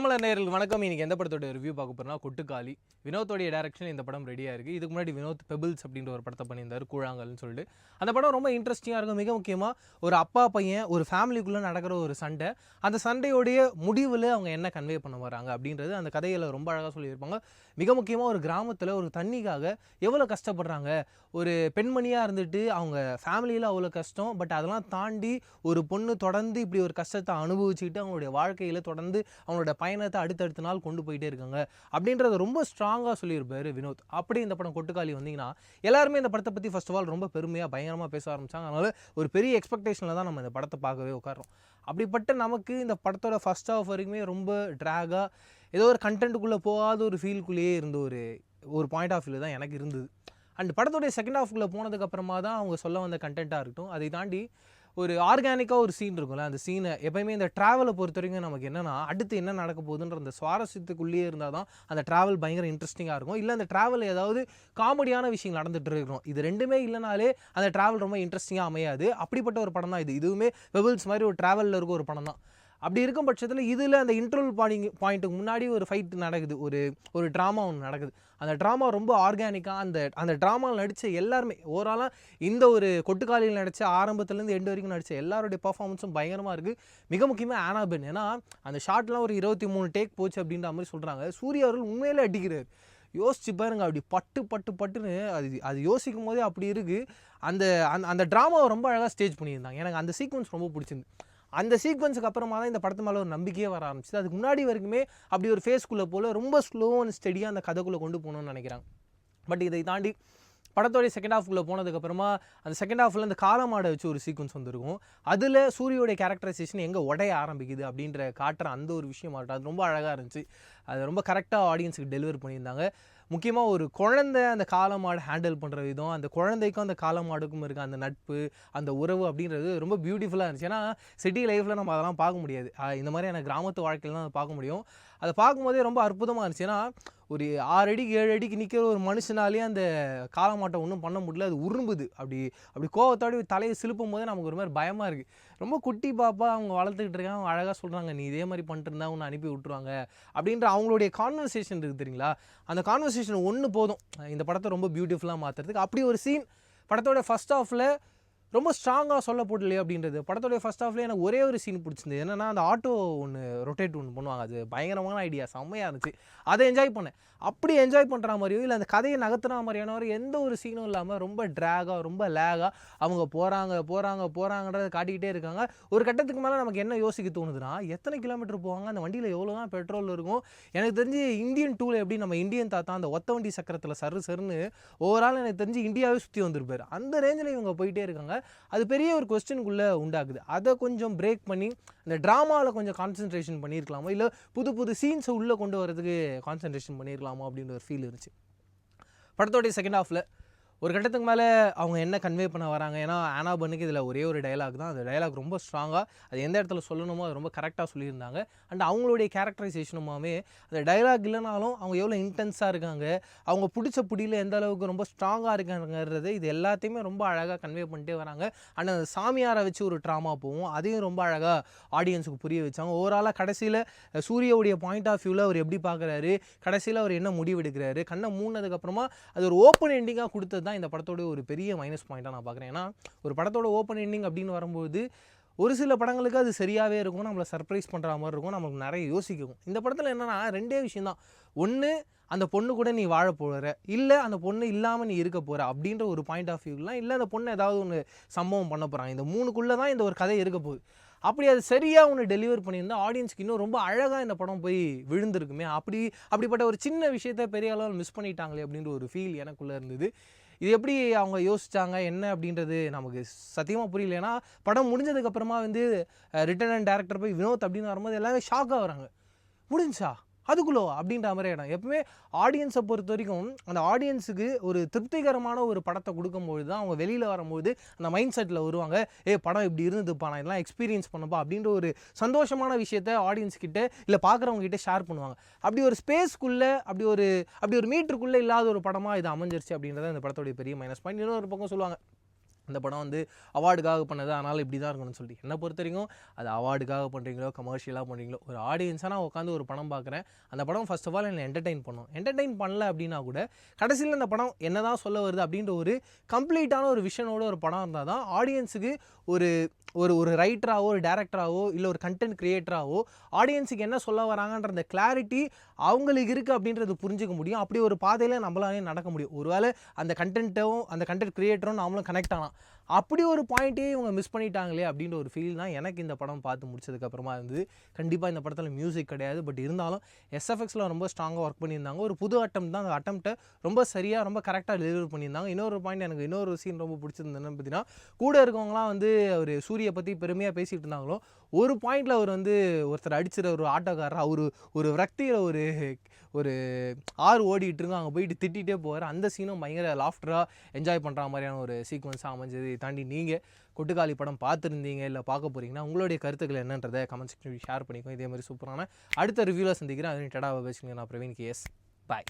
தினமலர் நேரில் வணக்கம். இன்னைக்கு எந்த படத்தோட ரிவ்யூ பார்க்க போறோம்னா கொட்டுக்காளி. வினோத்தோடைய டைரக்ஷன் இந்த படம் ரெடியாக இருக்குது இதுக்கு முன்னாடி வினோத் பெபிள்ஸ் அப்படின்ற ஒரு படத்தை பண்ணியிருந்தார் கூழாங்கல்னு சொல்லிட்டு. அந்த படம் ரொம்ப இன்ட்ரெஸ்டிங்காக இருக்கும். மிக முக்கியமாக ஒரு அப்பா பையன் ஒரு ஃபேமிலிக்குள்ளே நடக்கிற ஒரு சண்டை. அந்த சண்டையோடைய முடிவில் அவங்க என்ன கன்வே பண்ண வராங்க அப்படின்றது அந்த கதையில் ரொம்ப அழகாக சொல்லியிருப்பாங்க. மிக முக்கியமாக ஒரு கிராமத்தில் ஒரு தண்ணிக்காக எவ்வளோ கஷ்டப்படுறாங்க? ஒரு பெண்மணியாக இருந்துட்டு அவங்க ஃபேமிலியில் அவ்வளோ கஷ்டம் பட் அதெல்லாம் தாண்டி ஒரு பொண்ணு தொடர்ந்து இப்படி ஒரு கஷ்டத்தை அனுபவிச்சுக்கிட்டு அவங்களுடைய வாழ்க்கையில் தொடர்ந்து அவங்களோட பயணத்தை அடுத்தடுத்த நாள் கொண்டு போயிட்டே இருக்காங்க. அப்படின்றத ரொம்ப ஸ்ட்ராங்காக சொல்லியிருப்பாரு வினோத். அப்படி இந்த படம் கொட்டுக்காளி வந்தீங்கன்னா எல்லாருமே இந்த படத்தை பற்றி ஃபர்ஸ்ட் ஆஃப் ஆல் ரொம்ப பெருமையாக பயங்கரமாக பேச ஆரம்பிச்சாங்க. அதனால ஒரு பெரிய எக்ஸ்பெக்டேஷனில் தான் நம்ம இந்த படத்தை பார்க்கவே உட்காரோம் அப்படிப்பட்ட நமக்கு இந்த படத்தோட ஃபர்ஸ்ட் ஆஃப் வரைக்குமே ரொம்ப ட்ராகாக ஏதோ ஒரு கண்டென்ட்டுக்குள்ளே போகாத ஒரு ஃபீல்குள்ளேயே இருந்த ஒரு ஒரு பாயிண்ட் ஆஃப் வியூ தான் எனக்கு இருந்தது. அண்ட் படத்துடைய செகண்ட் ஹாஃப்குள்ளே போனதுக்கப்புறமா தான் அவங்க சொல்ல வந்த கண்டென்ட்டாக இருக்கட்டும். அதை தாண்டி ஒரு ஆர்கானிக்காக ஒரு சீன் இருக்கும்ல அந்த சீனை எப்பயுமே இந்த ட்ராவலை பொறுத்த வரைக்கும் நமக்கு என்னென்னா அடுத்து என்ன நடக்க போகுதுன்ற அந்த சுவாரஸ்யத்துக்குள்ளேயே இருந்தால் தான் அந்த ட்ராவல் பயங்கர இன்ட்ரெஸ்டிங்காக இருக்கும். இல்லை அந்த ட்ராவல் ஏதாவது காமெடியான விஷயங்கள் நடந்துட்டு இருக்கணும். இது ரெண்டுமே இல்லைனாலே அந்த ட்ராவல் ரொம்ப இன்ட்ரெஸ்டிங்காக அமையாது. அப்படிப்பட்ட ஒரு படம் தான் இது. இதுவுமே வெபிள்ஸ் மாதிரி ஒரு ட்ராவலில் இருக்க ஒரு படம் தான் அப்படி இருக்கும் பட்சத்தில் இதில் அந்த இன்ட்ரோல் பாயிங் பாயிண்ட்டுக்கு முன்னாடி ஒரு ஃபைட் நடக்குது. ஒரு ஒரு ட்ராமா ஒன்று நடக்குது. அந்த ட்ராமா ரொம்ப ஆர்கானிக்காக அந்த அந்த ட்ராமாவில் நடித்த எல்லாருமே ஓவராலாக இந்த ஒரு கொட்டுக்காலியில் நடித்த ஆரம்பத்துலேருந்து எண்டு வரைக்கும் நடித்த எல்லாருடைய பர்ஃபார்மன்ஸும் பயங்கரமாக இருக்குது மிக முக்கியமாக ஆனாபென் ஏன்னா அந்த ஷாட்லாம் ஒரு இருபத்தி மூணு டேக் போச்சு அப்படின்ற மாதிரி சொல்கிறாங்க சூரிய அவர்கள் உண்மையிலே அடிக்கிறார். யோசிச்சு பாருங்க அப்படி பட்டு பட்டு பட்டுன்னு அது அது யோசிக்கும் போதே அப்படி இருக்குது அந்த அந்த அந்த ட்ராமாவை ரொம்ப அழகாக ஸ்டேஜ் பண்ணியிருந்தாங்க. எனக்கு அந்த சீக்வன்ஸ் ரொம்ப பிடிச்சிருந்து. அந்த சீக்வன்ஸுக்கு அப்புறமா தான் இந்த படத்து மேலே ஒரு நம்பிக்கையே வர ஆரம்பிச்சு அதுக்கு முன்னாடி வரைக்குமே அப்படி ஒரு ஃபேஸ்க்குள்ளே போல் ரொம்ப ஸ்லோ அண்ட் ஸ்டெடியாக அந்த கதைக்குள்ளே கொண்டு போகணும்னு நினைக்கிறாங்க. பட் இதை தாண்டி படத்தோடைய செகண்ட் ஹாஃப்குள்ளே போனதுக்கப்புறமா அந்த செகண்ட் ஹாஃபில் அந்த காலமாடை வச்சு ஒரு சீக்வன்ஸ் வந்திருக்கும். அதில் சூரியோடைய கேரக்டரைசேஷன் எங்கே உடைய ஆரம்பிக்குது அப்படின்ற காட்டுற அந்த ஒரு விஷயம் அது ரொம்ப அழகாக இருந்துச்சு. அது ரொம்ப கரெக்டாக ஆடியன்ஸுக்கு டெலிவர் பண்ணியிருந்தாங்க. முக்கியமாக ஒரு குழந்தை அந்த காலமாடு ஹேண்டில் பண்ணுற விதம் அந்த குழந்தைக்கும் அந்த காலமாடுக்கும் இருக்க அந்த நட்பு அந்த உறவு அப்படின்றது ரொம்ப பியூட்டிஃபுல்லாக இருந்துச்சு. ஏன்னா சிட்டி லைஃப்பில் நம்ம அதெல்லாம் பார்க்க முடியாது. இந்த மாதிரியான கிராமத்து வாழ்க்கையில் தான் அதை பார்க்க முடியும். அதை பார்க்கும்போதே ரொம்ப அற்புதமாக இருந்துச்சு. ஏன்னா ஒரு ஆறு அடிக்கு ஏழு அடிக்கு நிற்கிற ஒரு மனுஷனாலே அந்த காலமாட்டை ஒன்றும் பண்ண முடியல. அது உரும்புது. அப்படி அப்படி கோவத்தோட தலையை சிலுப்பும் போதே நமக்கு ஒரு மாதிரி பயமாக இருக்குது ரொம்ப குட்டி பாப்பா அவங்க வளர்த்துக்கிட்டு இருக்காங்க. அவங்க அழகாக சொல்கிறாங்க நீ இதே மாதிரி பண்ணிட்டு இருந்தா உன்னை அனுப்பி விட்ருவாங்க அப்படின்ற அவங்களுடைய கான்வர்சேஷன் இருக்குது தெரியுங்களா? அந்த கான்வர்சேஷன் ஒன்று போதும். இந்த படத்தை ரொம்ப பியூட்டிஃபுல்லாக மாற்றுறதுக்கு அப்படி ஒரு சீன் படத்தோட ஃபர்ஸ்ட் ஆஃபில் ரொம்ப ஸ்ட்ராங்காக சொல்லப்படலையே அப்படின்றது. படத்துடைய ஃபர்ஸ்ட் ஹாஃப்லேயே எனக்கு ஒரே ஒரு சீன் பிடிச்சிருந்தது. என்னன்னா அந்த ஆட்டோ ஒன்று ரொட்டேட் ஒன்று பண்ணுவாங்க. அது பயங்கரமான ஐடியா செம்மையாக இருந்துச்சு. அதை என்ஜாய் பண்ணேன். அப்படி என்ஜாய் பண்ணுற மாதிரியோ இல்லை அந்த கதையை நகர்த்துற மாதிரியான ஒரு எந்த ஒரு சீனும் இல்லாமல் ரொம்ப ட்ராகாக ரொம்ப லேகாக அவங்க போகிறாங்க போகிறாங்க போகிறாங்கன்றத காட்டிக்கிட்டே இருக்காங்க. ஒரு கட்டத்துக்கு மேலே நமக்கு என்ன யோசிக்க தோணுதுன்னா எத்தனை கிலோமீட்டர் போவாங்க? அந்த வண்டியில் எவ்வளோ தான் பெட்ரோல் இருக்கும்? எனக்கு தெரிஞ்சு இந்தியன் டூவில் எப்படி நம்ம இந்தியன் தாத்தா அந்த ஒத்த வண்டி சக்கரத்தில் சரு சருன்னு ஓவரால் எனக்கு தெரிஞ்சு இந்தியாவே சுற்றி வந்திருப்பார். அந்த ரேஞ்சில் இவங்க போயிட்டே இருக்காங்க. அது பெரிய ஒரு கொஸ்டினுக்குள்ளே உண்டாக்குது அதை கொஞ்சம் பிரேக் பண்ணி அந்த ட்ராமாவில் கொஞ்சம் கான்சென்ட்ரேஷன் பண்ணியிருக்கலாமா? இல்லை புது புது சீன்ஸை உள்ளே கொண்டு வரதுக்கு கான்சென்ட்ரேஷன் பண்ணியிருக்கலாமா? அப்படின்ற ஒரு ஃபீல் இருந்துச்சு. படத்தோடைய செகண்ட் ஹாஃபில் ஒரு கட்டத்துக்கு மேலே அவங்க என்ன கன்வே பண்ண வராங்க? ஏன்னா ஆனா பண்ணுக்கு இதில் ஒரே ஒரு டயலாக் தான். அந்த டயலாக் ரொம்ப ஸ்ட்ராங்காக அது எந்த இடத்துல சொல்லணுமோ அது ரொம்ப கரெக்டாக சொல்லியிருந்தாங்க. அண்ட் அவங்களுடைய கேரக்டரைசேஷனுமாவே அந்த டயலாக் இல்லைனாலும் அவங்க எவ்வளோ இன்டென்ஸாக இருக்காங்க அவங்க பிடிச்ச பிடியில் எந்த அளவுக்கு ரொம்ப ஸ்ட்ராங்காக இருக்காங்கிறது இது எல்லாத்தையுமே ரொம்ப அழகாக கன்வே பண்ணிட்டே வராங்க. அண்ட் அந்த சாமியாரை வச்சு ஒரு ட்ராமா போகும். அதையும் ரொம்ப அழகாக ஆடியன்ஸுக்கு புரிய வச்சாங்க. ஓவராலாக கடைசியில் சூரியவுடைய பாயிண்ட் ஆஃப் வியூவில் அவர் எப்படி பார்க்குறாரு? கடைசியில் அவர் என்ன முடிவெடுக்கிறாரு? கண்ணை மூணதுக்கப்புறமா அது ஒரு ஓப்பன் எண்டிங்காக கொடுத்தது தான் இந்த படத்தோட ஒரு பெரிய மைனஸ் பாயிண்ட்டாக நான் பார்க்குறேன். ஏன்னா ஒரு படத்தோட ஓப்பன் எண்டிங் அப்படின்னு வரும்போது ஒரு சில படங்களுக்கு அது சரியாகவே இருக்கும் நம்மளை சர்ப்ரைஸ் பண்ணுற மாதிரி இருக்கும் நமக்கு நிறைய யோசிக்கும். இந்த படத்தில் என்னென்னா ரெண்டே விஷயந்தான் ஒன்று அந்த பொண்ணு கூட நீ வாழ போகிற இல்லை அந்த பொண்ணு இல்லாமல் நீ இருக்க போகிற அப்படின்ற ஒரு பாயிண்ட் ஆஃப் வியூலாம் இல்லை அந்த பொண்ணு ஏதாவது ஒன்று சம்பவம் பண்ண போகிறாங்க இந்த மூணுக்குள்ளே தான் இந்த ஒரு கதை இருக்க போகுது. அப்படி அது சரியாக ஒன்று டெலிவர் பண்ணியிருந்தால் ஆடியன்ஸ்க்கு இன்னும் ரொம்ப அழகாக இந்த படம் போய் விழுந்திருக்குமே. அப்படி அப்படிப்பட்ட ஒரு சின்ன விஷயத்த பெரிய அளவில் மிஸ் பண்ணிட்டாங்களே அப்படின்ற ஒரு ஃபீல் எனக்குள்ளே இருந்தது. இது எப்படி அவங்க யோசிச்சாங்க? என்ன அப்படின்றது நமக்கு சத்தியமாக புரியல. ஏன்னா படம் முடிஞ்சதுக்கப்புறமா வந்து ரிட்டன் அண்ட் டேரக்டர் போய் வினோத் அப்படின்னு வரும்போது எல்லாமே ஷாக்காக வராங்க. முடிஞ்சா? அதுக்குள்ளோ அப்படின்ற மாதிரி இடம். எப்பவுமே ஆடியன்ஸை பொறுத்த வரைக்கும் அந்த ஆடியன்ஸுக்கு ஒரு திருப்திகரமான ஒரு படத்தை கொடுக்கும்பொழுது தான் அவங்க வெளியில் வரும்போது அந்த மைண்ட் செட்டில் வருவாங்க. ஏ படம் இப்படி இருந்ததுப்பா நான் இதெல்லாம் எக்ஸ்பீரியன்ஸ் பண்ணப்பா அப்படின்ற ஒரு சந்தோஷமான விஷயத்த ஆடியன்ஸ் கிட்ட இல்லை பார்க்குறவங்க கிட்ட ஷேர் பண்ணுவாங்க. அப்படி ஒரு ஸ்பேஸ்க்குள்ளே அப்படி ஒரு அப்படி ஒரு மீட்டருக்குள்ளே இல்லாத ஒரு படமாக இது அமைஞ்சிருச்சு அப்படின்றத இந்த படத்தோடைய பெரிய மைனஸ் பாயிண்ட் இன்னொரு பக்கம் சொல்லுவாங்க அந்த படம் வந்து அவார்டுக்காக பண்ணது? அதனால் இப்படி தான் இருக்கணும்னு சொல்லிட்டு. என்னை பொறுத்த வரைக்கும் அது அவார்டுக்காக பண்ணுறீங்களோ கமர்ஷியலாக பண்ணுறீங்களோ ஒரு ஆடியன்ஸாக நான் உட்காந்து ஒரு படம் பார்க்குறேன். அந்த படம் ஃபஸ்ட் ஆஃப் ஆல் என்னை என்டர்டெயின் பண்ணும். என்டர்டெயின் பண்ணல அப்படின்னா கூட கடைசியில் அந்த படம் என்ன தான் சொல்ல வருது அப்படின்ற ஒரு கம்ப்ளீட்டான ஒரு விஷனோட ஒரு படம் இருந்தால் தான் ஆடியன்ஸுக்கு ஒரு ஒரு ஒரு ரைட்டராகவோ ஒரு டேரக்டராகவோ இல்லை ஒரு கண்டென்ட் கிரியேட்டராகவோ ஆடியன்ஸுக்கு என்ன சொல்ல வராங்கன்ற அந்த கிளாரிட்டி அவங்களுக்கு இருக்குது அப்படின்றது புரிஞ்சிக்க முடியும். அப்படி ஒரு பாதையில் நம்மளாலே நடக்க முடியும். ஒருவேளை அந்த கண்டென்ட்டும் அந்த கண்டென்ட் கிரியேட்டரும் நாமளும் கனெக்ட் ஆகலாம். அப்படி ஒரு பாயிண்ட்டே இவங்க மிஸ் பண்ணிட்டாங்களே அப்படின்ற ஒரு ஃபீல் தான் எனக்கு இந்த படம் பார்த்து முடிச்சதுக்கப்புறமா இருந்தது. கண்டிப்பாக இந்த படத்தில் மியூசிக் கிடையாது. பட் இருந்தாலும் எஸ்எஃப்எக்ஸில் ரொம்ப ஸ்ட்ராங்காக ஒர்க் பண்ணியிருந்தாங்க. ஒரு புது அட்டம் தான். அந்த அட்டம்ப்ட்டை ரொம்ப சரியாக ரொம்ப கரெக்டாக டெலிவர் பண்ணியிருந்தாங்க. இன்னொரு பாயிண்ட் எனக்கு இன்னொரு சீன் ரொம்ப பிடிச்சிருந்ததுன்னு பார்த்தீங்கன்னா கூட இருக்கவங்களாம் வந்து அவர் சூரியை பற்றி பெருமையாக பேசிகிட்டு இருந்தாங்களோ ஒரு பாயிண்டில் அவர் வந்து ஒருத்தர் அடிச்சிட ஒரு ஆட்டோக்காரர் அவர் ஒரு விரக்தியில் ஒரு ஒரு ஆறு ஓடிக்கிட்டு இருக்கோம் அங்கே போயிட்டு திட்டிகிட்டே போவார். அந்த சீனும் பயங்கர லாஃப்டராக என்ஜாய் பண்ணுற மாதிரியான ஒரு சீக்வன்ஸாக அமைஞ்சது தாண்டி நீங்கள் கொட்டுக்காளி படம் பார்த்துருந்தீங்க இல்லை பார்க்க போகிறீங்கன்னா உங்களுடைய கருத்துக்கள் என்னன்றதை கமெண்ட் செக்ஷன் ஷேர் பண்ணிக்கோ இதே மாதிரி சூப்பரான அடுத்த ரிவ்யூவில் சந்திக்கிறேன். அது டடாவை பேசுங்க. நான் பிரவீன் கேஎஸ் பாய்